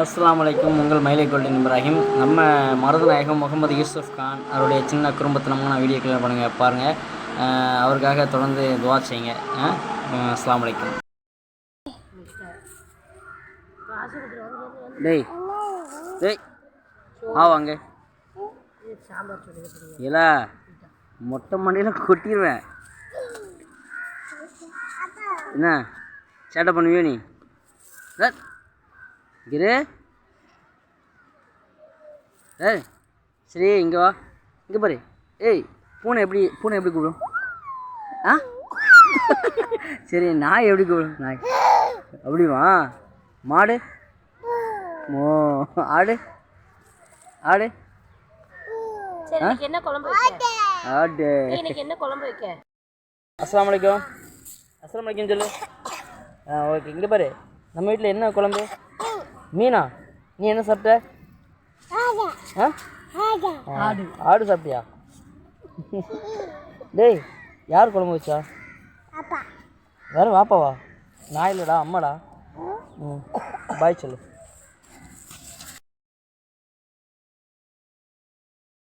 அஸ்லாம் அலைக்கும். உங்கள் மயிலை கோல்டன் இப்ராஹிம். நம்ம மருதநாயகம் முகமது யூசுஃப் கான் அவருடைய சின்ன குடும்பத்தனமான வீடியோக்களை பண்ணுங்க பாருங்கள் அவருக்காக தொடர்ந்து துவா செய்யுங்க. அஸ்லாம் அஸ்ஸலாமு டேய் டேய் ஆ வாங்க. இல்ல மொட்டை மண்டியில் கொட்டிடுவேன் என்ன? சேட்டை பண்ணுவியோ நீ? கிரு ஏய் சரி இங்கே வா. இங்கே பாரு. ஏய் பூனை எப்படி பூனை எப்படி கூப்பிடும்? ஆ? சரி நாய் எப்படி கூப்பிடும்? நாய். அப்படி வா. மாடு. மோ ஆடு. ஆடு. என்ன குழம்பு வைக்க? ஆடு. என்ன குழம்பு வைக்க? அஸ்ஸலாமு அலைக்கும். அஸ்ஸலாமு அலைக்கும் சொல்லு. ஆ ஓகே இங்கே பாரு. நம்ம வீட்டில் என்ன குழம்பு? மீனா நீ என்ன சாப்பிட்ட? ஆடு. ஆடு சாப்பிட்டியா? டேய் யார் குழம்பு வச்சா? வேற வாப்பாவா? நான் இல்லைடா அம்மாடா. ம் பாய் சொல்லு.